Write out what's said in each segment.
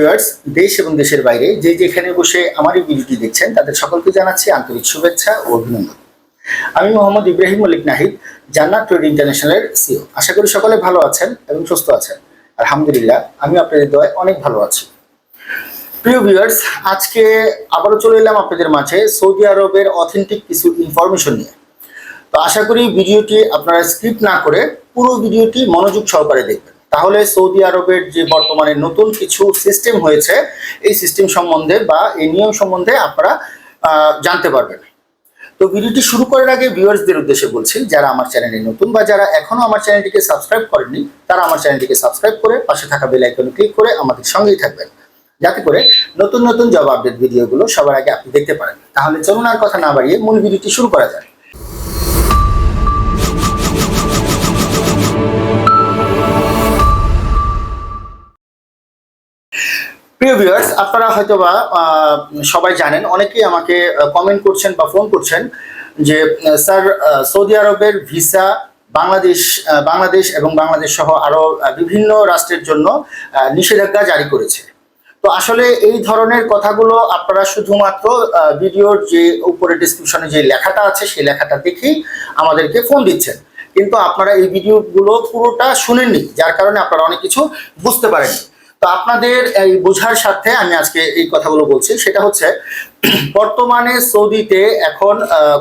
Viewers দেশ এবং দেশের বাইরে যে যেখানে বসে আমার এই ভিডিওটি দেখছেন, তাদের সকলকে জানাচ্ছি আন্তরিক শুভেচ্ছা ও অভিনন্দন। আমি মোহাম্মদ ইব্রাহিম মল্লিক নাহিদ, জান্নাত ট্রেড ইন্টারন্যাশনালের সিও আশা করি সকলে ভালো আছেন এবং সুস্থ আছেন। আলহামদুলিল্লাহ, আমি আপনাদের দয় অনেক ভালো আছি। প্রিয় ভিউয়ার্স আজকে আবারও চলে এলাম আপনাদের মাঝে সৌদি আরবের অথেন্টিক কিছু ইনফরমেশন নিয়ে। তো আশা করি ভিডিওটি আপনারা স্ক্রিপ্ট না করে পুরো ভিডিওটি মনোযোগ সহকারে দেখবেন। তাহলে সৌদি আরবের যে বর্তমানে নতুন কিছু সিস্টেম হয়েছে, এই সিস্টেম সম্বন্ধে বা এই নিয়ম সম্বন্ধে আপনারা জানতে পারবেন। তো ভিডিওটি শুরু করার আগে ভিউয়ার্সদের উদ্দেশ্যে বলছি, যারা আমার চ্যানেলে নতুন বা যারা এখনও আমার চ্যানেলটিকে সাবস্ক্রাইব করেননি, তারা আমার চ্যানেলটিকে সাবস্ক্রাইব করে পাশে থাকা বেল আইকনে ক্লিক করে আমাদের সঙ্গেই থাকবেন। যাতে করে নতুন নতুন জব আপডেট ভিডিওগুলো সবার আগে আপনি দেখতে পারেন। তাহলে চলুন আর কথা না বাড়িয়ে মূল ভিডিওটি শুরু করা যায় প্রিয় ভিউয়ার্স আপনারা হয়তোবা সবাই জানেন অনেকেই আমাকে কমেন্ট করছেন বা ফোন করছেন যে স্যার সৌদি আরবের ভিসা বাংলাদেশ বাংলাদেশ এবং বাংলাদেশ সহ আরও আহ, বিভিন্ন রাষ্ট্রের জন্য নিষেধাজ্ঞা জারি করেছে। তো আসলে এই ধরনের কথাগুলো আপনারা শুধুমাত্র ভিডিওর যে উপরে ডিসক্রিপশনে যে লেখাটা আছে সেই লেখাটা দেখেই আমাদেরকে ফোন দিচ্ছেন। কিন্তু আপনারা এই ভিডিওগুলো পুরোটা শুনেননি যার কারণে আপনারা অনেক কিছু বুঝতে পারেননি। তো আপনাদের এই বোঝার সাথে আমি আজকে এই কথাগুলো বলছি। সেটা হচ্ছে, বর্তমানে সৌদিতে এখন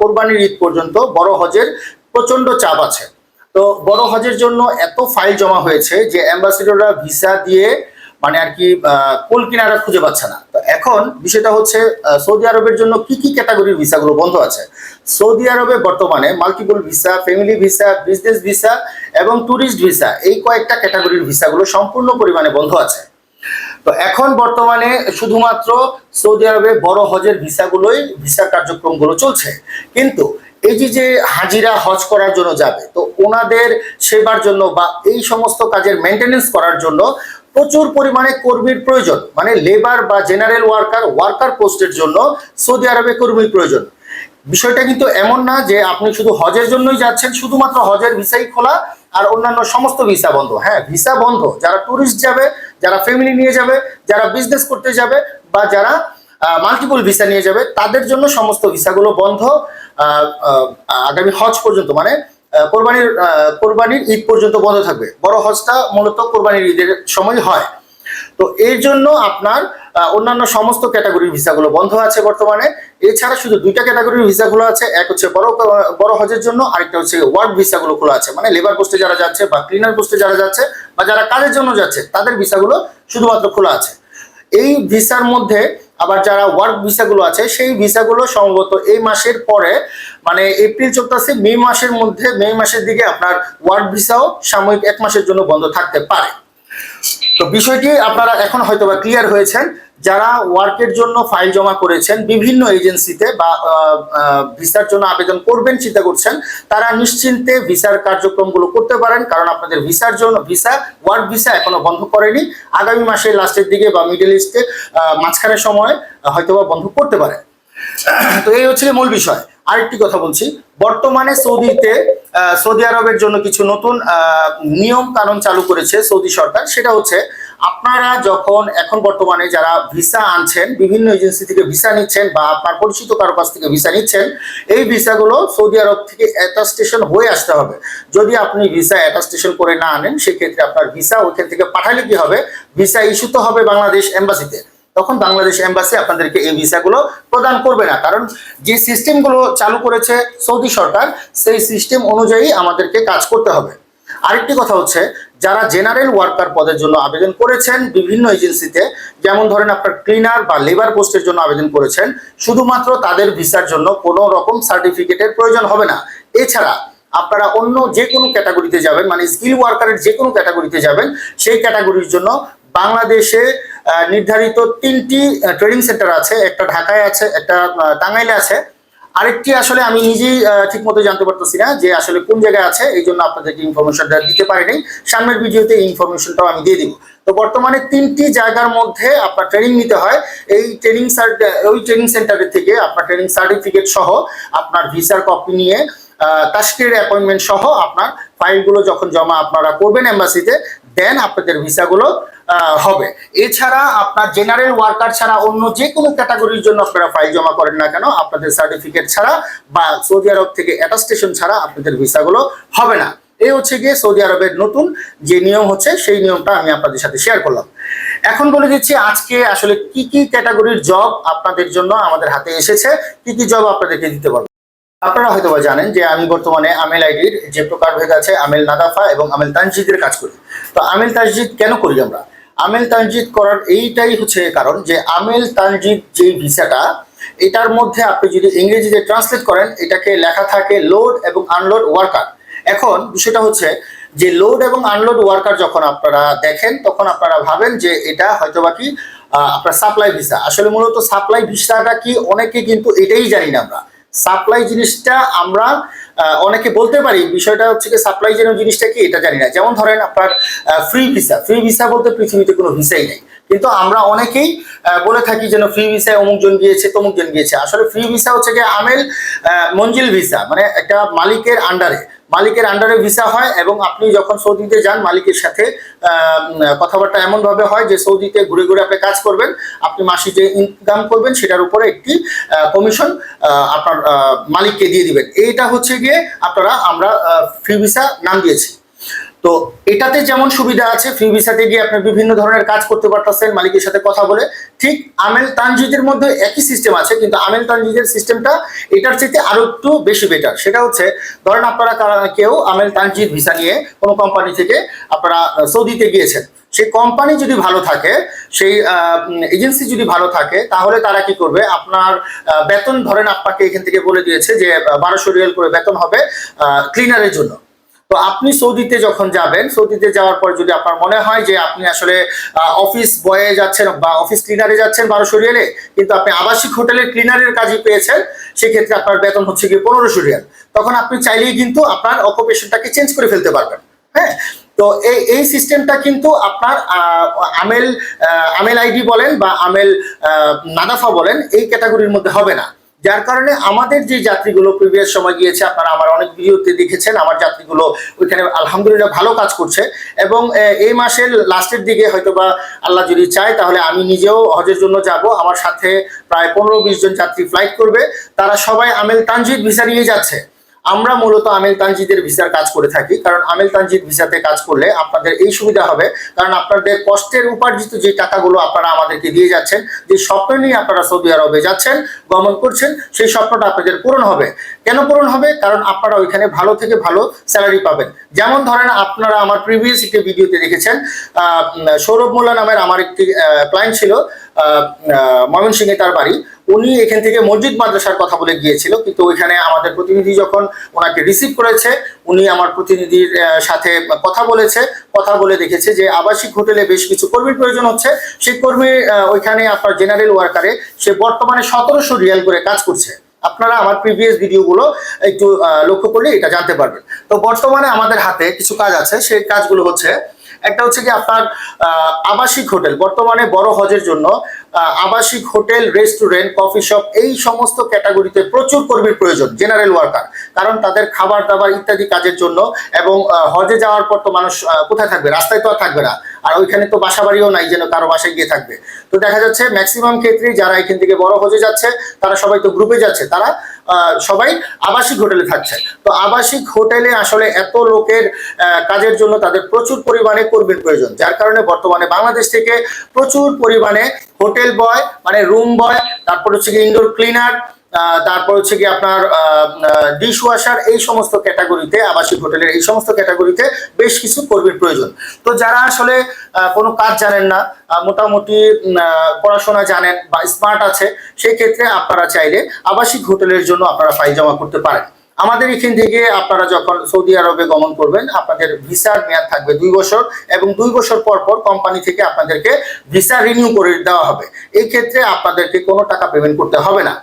কোরবানির ঈদ পর্যন্ত বড় হজের প্রচণ্ড চাপ আছে। তো বড় হজের জন্য এত ফাইল জমা হয়েছে যে অ্যাম্বাসিডররা ভিসা দিয়ে মানে আর কি কুল কিনারা খুঁজে পাচ্ছে না। তো এখন বিষয়টা হচ্ছে সৌদি আরবের জন্য কি কি ক্যাটাগরির ভিসাগুলো বন্ধ আছে? সৌদি আরবে বর্তমানে multiple visa family visa business visa এবং ট্যুরিস্ট ভিসা এই কয়েকটা ক্যাটাগরির ভিসাগুলো সম্পূর্ণ পরিমাণে বন্ধ আছে। তো এখন বর্তমানে শুধুমাত্র সৌদি আরবে বড় হজের ভিসাগুলোই ভিসা কার্যক্রমগুলো চলছে। কিন্তু এই যে যে হাজিরা হজ করার জন্য যাবে, তো ওনাদের সেবার জন্য বা এই সমস্ত কাজের মেনটেনেন্স করার জন্য প্রচুর পরিমাণে কর্মীর প্রয়োজন। মানে লেবার বা জেনারেল ওয়ার্কার ওয়ার্কার পোস্টের জন্য সৌদি আরবে কর্মীর প্রয়োজন। বিষয়টা কিন্তু এমন না যে আপনি শুধু হজের জন্যই যাচ্ছেন, শুধুমাত্র হজের ভিসাই খোলা আর অন্যান্য সমস্ত ভিসা বন্ধ। হ্যাঁ ভিসা বন্ধ। যারা ট্যুরিস্ট যাবে, যারা ফ্যামিলি নিয়ে যাবে, যারা বিজনেস করতে যাবে বা যারা মাল্টিপল ভিসা নিয়ে যাবে, তাদের জন্য সমস্ত ভিসাগুলো বন্ধ আগামী হজ পর্যন্ত। মানে কোরবানির কোরবানির ঈদ পর্যন্ত বন্ধ থাকবে। বড় হজটা মূলত কোরবানির ঈদের সময় হয়। তো এর জন্য আপনার অন্যান্য সমস্ত ক্যাটাগরির ভিসাগুলো বন্ধ আছে বর্তমানে। এছাড়া শুধু দুইটা ক্যাটাগরির ভিসাগুলো আছে, এক হচ্ছে বড় বড় হজের জন্য, আরেকটা হচ্ছে ওয়ার্ক ভিসাগুলো খোলা আছে। মানে লেবার পোস্টে যারা যাচ্ছে বা ক্লিনার পোস্টে যারা যাচ্ছে বা যারা কাজের জন্য যাচ্ছে, তাদের ভিসাগুলো শুধুমাত্র খোলা আছে। এই ভিসার মধ্যে আবার যারা ওয়ার্ক ভিসাগুলো আছে, সেই ভিসাগুলো সম্ভবত এই মাসের পরে মানে এপ্রিল চলতেছে মে মাসের মধ্যে মে মাসের দিকে আপনার ওয়ার্ক ভিসাও সাময়িক এক মাসের জন্য বন্ধ থাকতে পারে। তো বিষয়টি আপনারা এখন হয়তো বা ক্লিয়ার হয়েছেন। যারা ওয়ার্কের জন্য ফাইল জমা করেছেন, বিভিন্ন এজেন্সিতে বা ভিসার জন্য আবেদন করবেন, চিন্তা করছেন, তারা নিশ্চিন্তে ভিসার কার্যক্রমগুলো করতে পারেন। কারণ আপনাদের ভিসার জন্য, ভিসা ওয়ার্ক ভিসা এখনও বন্ধ করেনি। আগামী মাসের লাস্টের দিকে বা মিডল ইস্টে মাঝখানের সময় হয়তো বা বন্ধ করতে পারে। তো এই হচ্ছে মূল বিষয়। আরেকটি কথা বলছি, বর্তমানে সৌদিতে সৌদি আরবের জন্য কিছু নতুন নিয়ম কানুন চালু করেছে সৌদি সরকার। সেটা হচ্ছে, আপনারা যখন এখন বর্তমানে যারা ভিসা আনছেন, বিভিন্ন এজেন্সি থেকে ভিসা নিচ্ছেন বা আপনার পরিচিত কারও কাছ থেকে ভিসা নিচ্ছেন, এই ভিসাগুলো সৌদি আরব থেকে অ্যাটাস্টেশন হয়ে আসতে হবে। যদি আপনি ভিসা অ্যাটাস্টেশন করে না আনেন, সেক্ষেত্রে আপনার ভিসা ওইখান থেকে পাঠালে কি হবে? ভিসা ইস্যু তো হবে বাংলাদেশ এম্বাসিতে। তখন বাংলাদেশ এম্বাসি আপনাদেরকে এই ভিসাগুলো প্রদান করবে না। কারণ যে সিস্টেমগুলো চালু করেছে সৌদি সরকার, সেই সিস্টেম অনুযায়ী আমাদেরকে কাজ করতে হবে। আরেকটি কথা হচ্ছে, যারা জেনারেল ওয়ার্কার পদের জন্য আবেদন করেছেন বিভিন্ন এজেন্সিতে যেমন ধরেন আপনার ক্লিনার বা লেবার পোস্টের জন্য আবেদন করেছেন, শুধুমাত্র তাদের ভিসার জন্য কোনো রকম সার্টিফিকেটের প্রয়োজন হবে না। এছাড়া আপনারা অন্য যে কোনো ক্যাটাগরিতে যাবেন মানে স্কিল ওয়ার্কারের যে কোনো ক্যাটাগরিতে যাবেন, সেই ক্যাটাগরির জন্য বাংলাদেশে নির্ধারিত তিনটি ট্রেনিং সেন্টার আছে, একটা ঢাকায় আছে, একটা টাঙ্গাইলে আছে। আরেকটি আসলে আমি নিজেই ঠিক মতো জানতে পারতেছি না যে আসলে কোন জায়গায় আছে, এই জন্য আপনাদেরকে ইনফরমেশনটা দিতে পারিনি। সামনের ভিডিওতে এই ইনফরমেশনটাও আমি দিয়ে দিব। তো বর্তমানে তিনটি জায়গার মধ্যে আপনার ট্রেনিং নিতে হয়। এই ট্রেনিং ওই ট্রেনিং সেন্টারের থেকে আপনার ট্রেনিং সার্টিফিকেট সহ আপনার ভিসার কপি নিয়ে তাস্কির অ্যাপয়েন্টমেন্ট সহ আপনার ফাইলগুলো যখন জমা আপনারা করবেন এম্বাসিতে দেন আপনাদের ভিসাগুলো হবে। এছাড়া আপনার জেনারেল ওয়ার্কার ছাড়া অন্য যে কোনো ক্যাটাগরির জন্য আপনারা ফাইল জমা করেন না কেন, আপনাদের সার্টিফিকেট ছাড়া বা সৌদি আরব থেকে অ্যাটাস্টেশন ছাড়া আপনাদের ভিসাগুলো হবে না। এই হচ্ছে গিয়ে সৌদি আরবের নতুন যে নিয়ম হচ্ছে, সেই নিয়মটা আমি আপনাদের সাথে শেয়ার করলাম। এখন বলে দিচ্ছি, আজকে আসলে কি কি ক্যাটাগরির জব আপনাদের জন্য আমাদের হাতে এসেছে, কি কি জব আপনাদেরকে দিতে পারব আপনারা হয়তো বা জানেন যে আমি বর্তমানে আমেল আইডির যে প্রকারভেদ আছে, আমেল নাদাফা এবং আমেল তানজিদের কাজ করি। তো আমেল তানজিদ কেন করি আমরা? আমেল তানজিদ করার এইটাই হচ্ছে কারণ যে আমেল তানজিদ যে ভিসাটা, এটার মধ্যে আপনি যদি ইংরেজিতে ট্রান্সলেট করেন, এটাকে লেখা থাকে লোড এবং আনলোড ওয়ার্কার। এখন বিষয়টা হচ্ছে যে লোড এবং আনলোড ওয়ার্কার যখন আপনারা দেখেন, তখন আপনারা ভাবেন যে এটা হয়তোবা কি আপনার সাপ্লাই ভিসা। আসলে মূলত সাপ্লাই ভিসাটা কি, অনেকে কিন্তু এটাই জানি না আমরা। সাপ্লাই জিনিসটা আমরা অনেকে বলতে পারি, বিষয়টা হচ্ছে কি, সাপ্লাই যেন জিনিসটা কি, এটা জানি না। যেমন ধরেন আপনার ফ্রি ভিসা ফ্রি ভিসা বলতে পৃথিবীতে কোনো ভিসাই নেই। কিন্তু আমরা অনেকেই বলে থাকি যেন ফ্রি ভিসায় অমুক জন গিয়েছে, তমুক জন গিয়েছে। আসলে ফ্রি ভিসা হচ্ছে কি আমেল মঞ্জিল ভিসা মানে একটা মালিকের আন্ডারে মালিকের আন্ডারে ভিসা হয় এবং আপনি যখন সৌদিতে যান, মালিকের সাথে কথাবার্তা এমনভাবে হয় যে সৌদিতে ঘুরে ঘুরে আপনি কাজ করবেন, আপনি মাসে যে ইনকাম করবেন সেটার উপরে একটি কমিশন আপনার মালিককে দিয়ে দিবেন। এইটা হচ্ছে গিয়ে আপনারা, আমরা ফ্রি ভিসা নাম দিয়েছি। তো এটাতে যেমন সুবিধা আছে ফ্রি ভিসাতে গিয়ে আপনি বিভিন্ন ধরনের কাজ করতে পারতেছেন, মালিকের সাথে কথা বলে। ঠিক আমেল তানজিদের মধ্যে একই সিস্টেম আছে, কিন্তু আমেল তানজিদের সিস্টেমটা এটার চাইতে আরও একটু বেশি বেটার সেটা হচ্ছে, ধরেন আপনারা কেউ আমেল তানজিদ ভিসা নিয়ে কোনো কোম্পানি থেকে আপনারা সৌদিতে গিয়েছেন। সেই কোম্পানি যদি ভালো থাকে, সেই এজেন্সি যদি ভালো থাকে, তাহলে তারা কি করবে? আপনার বেতন ধরেন আপনাকে এখান থেকে বলে দিয়েছে যে বারোশো রিয়াল করে বেতন হবে ক্লিনারের জন্য। তো আপনি সৌদিতে যখন যাবেন, সৌদিতে যাওয়ার পর যদি আপনার মনে হয় যে আপনি আসলে অফিস বয়ে যাচ্ছেন বা অফিস ক্লিনারে যাচ্ছেন বারোশো রিয়ালে, কিন্তু আপনি আবাসিক হোটেলের ক্লিনারের কাজই পেয়েছেন, সেক্ষেত্রে আপনার বেতন হচ্ছে গিয়ে পনেরোশো রিয়াল। তখন আপনি চাইলেই কিন্তু আপনার অকুপেশনটাকে চেঞ্জ করে ফেলতে পারবেন হ্যাঁ? তো এই এই সিস্টেমটা কিন্তু আপনার আমেল আমেল আইডি বলেন বা আমেল নাদাফা বলেন, এই ক্যাটাগরির মধ্যে হবে না। যার কারণে আমাদের যে যাত্রীগুলো প্রিভিয়াস সময় গিয়েছে, আপনারা আমার অনেক ভিডিওতে দেখেছেন, আমার যাত্রীগুলো ওইখানে আলহামদুলিল্লাহ ভালো কাজ করছে এবং এই মাসের লাস্টের দিকে হয়তো বা আল্লাহ যদি চায়, তাহলে আমি নিজেও হজের জন্য যাব। আমার সাথে প্রায় পনেরো বিশ জন যাত্রী ফ্লাইট করবে। তারা সবাই আমেল তানজিদ ভিসা নিয়ে যাচ্ছে। আমরা মূলত আমেল তানজিদের ভিসার কাজ করে থাকি, কারণ আমেল তানজিদ ভিসাতে কাজ করলে আপনাদের এই সুবিধা হবে, কারণ আপনাদের কষ্টের উপার্জিত যে টাকাগুলো আপনারা আমাদেরকে দিয়ে যাচ্ছেন, যে স্বপ্ন নিয়ে আপনারা সৌদি আরবে যাচ্ছেন, গমন করছেন, সেই স্বপ্নটা আপনাদের পূরণ হবে। কেন পূরণ হবে? কারণ আপনারা ওইখানে ভালো থেকে ভালো স্যালারি পাবেন। যেমন ধরেন আপনারা আমার প্রিভিয়াস একটি ভিডিওতে দেখেছেন সৌরভ মোল্লা নামের আমার একটি ক্লায়েন্ট ছিল ময়মনসিংহে তার বাড়ি। উনি এখান থেকে মসজিদ মাদ্রাসার কথা বলে গিয়েছিল, কিন্তু ওইখানে আমাদের প্রতিনিধি যখন ওনাকে রিসিভ করেছে, উনি আমার প্রতিনিধির সাথে কথা বলেছে, কথা বলে দেখেছে যে আবাসিক হোটেলে বেশ কিছু কর্মীর প্রয়োজন হচ্ছে। সেই কর্মী ওইখানে আপনার জেনারেল ওয়ার্কারে সে বর্তমানে সতেরোশো রিয়াল করে কাজ করছে। আপনারা আমার প্রিভিয়াস ভিডিওগুলো একটু লক্ষ্য করলে এটা জানতে পারবেন। তো বর্তমানে আমাদের হাতে কিছু কাজ আছে, সেই কাজগুলো হচ্ছে, একটা হচ্ছে কি আপনার আবাসিক হোটেল, বর্তমানে বড় হজের জন্য আবাসিক হোটেল, রেস্টুরেন্ট, কফি শপ, এই সমস্ত ক্যাটাগরিতে প্রচুর কর্মীর প্রয়োজন জেনারেল ওয়ার্কার কারণ তাদের খাবার দাবার ইত্যাদি কাজের জন্য এবং হজে যাওয়ার পর তো মানুষ কোথায় থাকবে? রাস্তায় তো আর থাকবে না। আর ওইখানে তো বাসা বাড়িও নাই যেন কারও বাসায় গিয়ে থাকবে। তো দেখা যাচ্ছে ম্যাক্সিমাম ক্ষেত্রে যারা এখান থেকে বড় হজে যাচ্ছে, তারা সবাই তো গ্রুপে যাচ্ছে, তারা সবাই আবাসিক হোটেলে থাকছে। তো আবাসিক হোটেলে আসলে এত লোকের কাজের জন্য তাদের প্রচুর পরিমাণে কর্মীর প্রয়োজন, যার কারণে বর্তমানে বাংলাদেশ থেকে প্রচুর পরিমাণে হোটেল বয় মানে রুম বয়, তারপর হচ্ছে কি ইনডোর ক্লিনার তারপর হচ্ছে কি আপনার ডিশ ওয়াশার এই সমস্ত ক্যাটাগরিতে আবাসিক হোটেলের এই সমস্ত ক্যাটাগরিতে বেশ কিছু কর্মীর প্রয়োজন। তো যারা আসলে কোনো কাজ জানেন না মোটামুটি পড়াশোনা জানেন বা স্মার্ট আছে, সেই ক্ষেত্রে আপনারা চাইলে আবাসিক হোটেলের জন্য আপনারা ফাইল জমা করতে পারেন। আমাদের এখান থেকে আপনারা যখন সৌদি আরবে গমন করবেন, আপনাদের ভিসার মেয়াদ থাকবে দুই বছর এবং দুই বছর পর পর কোম্পানি থেকে আপনাদেরকে ভিসা রিনিউ করে দেওয়া হবে। এই ক্ষেত্রে আপনাদেরকে কোনো টাকা পেমেন্ট করতে হবে না।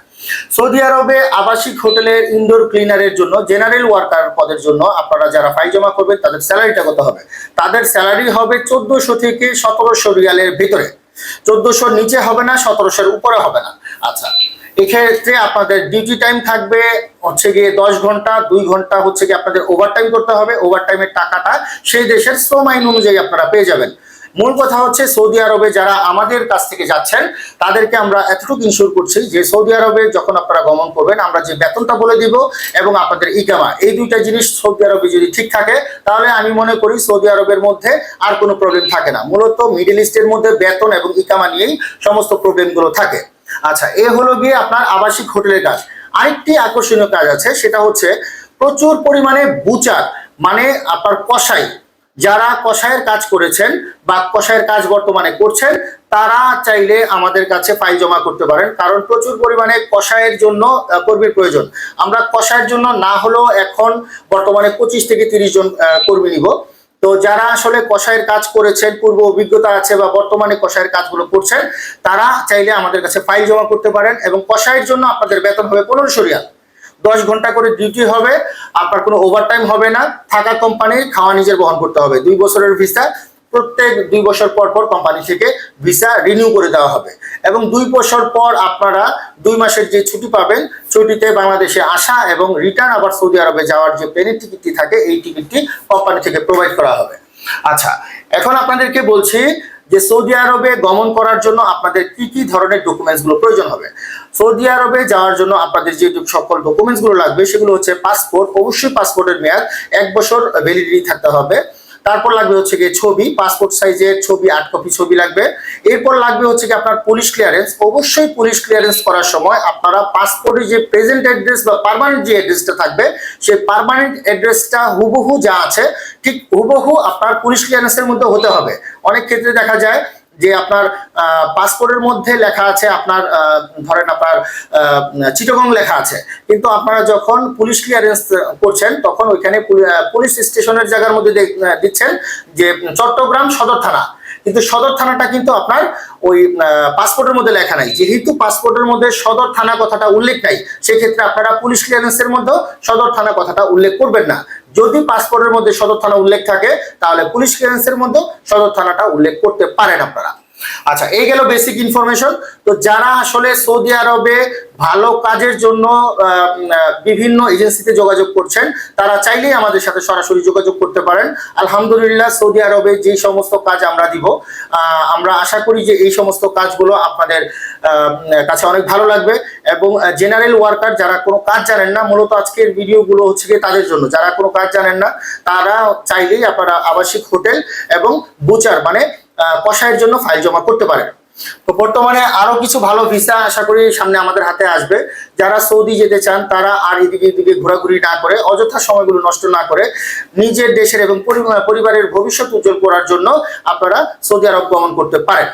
সৌদি আরবে আবাসিক হোটেলের ইনডোর ক্লিনারের জন্য জেনারেল ওয়ার্কার পদের জন্য আপনারা যারা ফাইল জমা করবেন, তাদের স্যালারিটা কত হবে? তাদের স্যালারি হবে চোদ্দশো থেকে সতেরোশো রিয়ালের ভিতরে। চোদ্দশোর নিচে হবে না, সতেরোশোর উপরে হবে না। আচ্ছা। এক্ষেত্রে আপনাদের ডিউটি টাইম থাকবে হচ্ছে গিয়ে দশ ঘণ্টা, দুই ঘণ্টা হচ্ছে গিয়ে আপনাদের ওভারটাইম করতে হবে। ওভারটাইমের টাকাটা সেই দেশের শ্রম আইন অনুযায়ী আপনারা পেয়ে যাবেন। মূল কথা হচ্ছে সৌদি আরবে যারা আমাদের কাছ থেকে যাচ্ছেন, তাদেরকে আমরা এতটুকু ইনশিওর করছি যে সৌদি আরবে যখন আপনারা গমন করবেন, আমরা যে বেতনটা বলে দিব এবং আপনাদের ইকামা, এই দুইটা জিনিস সৌদি আরবে যদি ঠিক থাকে, তাহলে আমি মনে করি সৌদি আরবের মধ্যে আর কোনো প্রবলেম থাকে না। মূলত মিডিল ইস্টের মধ্যে বেতন এবং ইকামা নিয়েই সমস্ত প্রবলেমগুলো থাকে। আচ্ছা এ হলো গিয়ে আপনার আবাসিক হোটেলের কাজ। আরেকটি আকর্ষণীয় কাজ আছে, সেটা হচ্ছে প্রচুর পরিমাণে বুচার মানে আপনার কষাই যারা কষায়ের কাজ করেছেন বা কষায়ের কাজ বর্তমানে করছেন, তারা চাইলে আমাদের কাছে ফাইল জমা করতে পারেন, কারণ প্রচুর পরিমাণে কষায়ের জন্য কর্মীর প্রয়োজন। আমরা কষায়ের জন্য না হলেও এখন বর্তমানে পঁচিশ থেকে তিরিশ জন কর্মী নিব। তো যারা আসলে কষায়ের কাজ করেছেন, পূর্ব অভিজ্ঞতা আছে বা বর্তমানে কষায়ের কাজগুলো করছেন, তারা চাইলে আমাদের কাছে ফাইল জমা করতে পারেন এবং কষায়ের জন্য আপনাদের বেতন হবে পনেরোশো রিয়াল। দশ ঘণ্টা করে ডিউটি হবে, আপনার কোনো ওভারটাইম হবে না, থাকা কোম্পানি খাওয়া নিজের বহন করতে হবে। দুই বছরের ভিসা প্রত্যেক দুই বছর পর পর কোম্পানি থেকে ভিসা রিনিউ করে দেওয়া হবে। এবং দুই বছর পর আপনারা দুই মাসের যে ছুটি পাবেন, ছুটিতে বাংলাদেশে আসা এবং রিটার্ন আবার সৌদি আরবে যাওয়ার যে প্লেনের টিকিটটি থাকে, এই টিকিটটি কোম্পানি থেকে প্রোভাইড করা হবে। আচ্ছা এখন আপনাদেরকে বলছি যে সৌদি আরবে গমন করার জন্য আপনাদের কি কি ধরনের ডকুমেন্টসগুলো প্রয়োজন হবে। সৌদি আরবে যাওয়ার জন্য আপনাদের যে সকল ডকুমেন্টসগুলো লাগবে, সেগুলো হচ্ছে পাসপোর্ট অবশ্যই পাসপোর্টের মেয়াদ এক বছর ভ্যালিডিটি থাকতে হবে। তারপর লাগবে হচ্ছে গিয়ে ছবি পাসপোর্ট সাইজের ছবি আট কপি ছবি লাগবে। এরপর লাগবে হচ্ছে কি আপনার পুলিশ ক্লিয়ারেন্স অবশ্যই পুলিশ ক্লিয়ারেন্স করার সময় আপনারা পাসপোর্টের যে প্রেজেন্ট অ্যাড্রেস বা পারমানেন্ট যে অ্যাড্রেসটা থাকবে, সেই পারমানেন্ট অ্যাড্রেসটা হুবহু যা আছে, ঠিক হুবহু আপনার পুলিশ ক্লিয়ারেন্সের মধ্যে হতে হবে। অনেক ক্ষেত্রে দেখা যায় যে আপনার পাসপোর্টের মধ্যে লেখা আছে, আপনার ধরেন আপনার চিটগং লেখা আছে। কিন্তু আপনারা যখন পুলিশ ক্লিয়ারেন্স করছেন, তখন ওইখানে পুলিশ স্টেশনের জায়গার মধ্যে দিচ্ছেন যে চট্টগ্রাম সদর থানা। কিন্তু সদর থানাটা কিন্তু আপনার ওই পাসপোর্টের মধ্যে লেখা নাই। যেহেতু পাসপোর্টের মধ্যে সদর থানা কথাটা উল্লেখ নাই, সেক্ষেত্রে আপনারা পুলিশ ক্লিয়ারেন্সের মধ্যে সদর থানা কথাটা উল্লেখ করবেন না। যদি পাসপোর্টের মধ্যে সদর থানা উল্লেখ থাকে, তাহলে পুলিশ ক্লিয়ারেন্সের মধ্যে সদর থানাটা উল্লেখ করতে পারেন আপনারা। আচ্ছা এই গেল বেসিক ইনফরমেশন তো যারা আসলে সৌদি আরবে ভালো কাজের জন্য বিভিন্ন এজেন্সিতে যোগাযোগ করছেন, তারা চাইলেই আমাদের সাথে সরাসরি যোগাযোগ করতে পারেন। আলহামদুলিল্লাহ, সৌদি আরবে যে সমস্ত কাজ আমরা দিব আমরা আশা করি যে এই সমস্ত কাজগুলো আপনাদের কাছে অনেক ভালো লাগবে। এবং জেনারেল ওয়ার্কার যারা কোনো কাজ জানেন না, মূলত আজকের ভিডিওগুলো হচ্ছে গিয়ে তাদের জন্য। যারা কোনো কাজ জানেন না, তারা চাইলেই আপনারা আবাসিক হোটেল এবং বুচার মানে আহ, কষায়ের জন্য ফাইল জমা করতে পারেন তো বর্তমানে আরও কিছু ভালো ভিসা আশা করি সামনে আমাদের হাতে আসবে। যারা সৌদি যেতে চান তারা আর এদিকে এদিকে ঘোরাঘুরি না করে অযথা সময়গুলো নষ্ট না করে নিজের দেশের এবং পরিবার- পরিবারের ভবিষ্যৎ উজ্জ্বল করার জন্য আপনারা সৌদি আরব গমন করতে পারেন।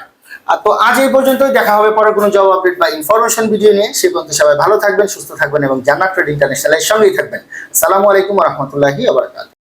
আর তো আজ এই পর্যন্তই দেখা হবে পরে কোনো জব আপডেট বা ইনফরমেশন ভিডিও নিয়ে। সে পর্যন্ত সবাই ভালো থাকবেন সুস্থ থাকবেন এবং জান্নাত ট্রেড ইন্টারন্যাশনালের সঙ্গেই থাকবেন। সালামু আলাইকুম রহমতুল্লাহি আবরাকাত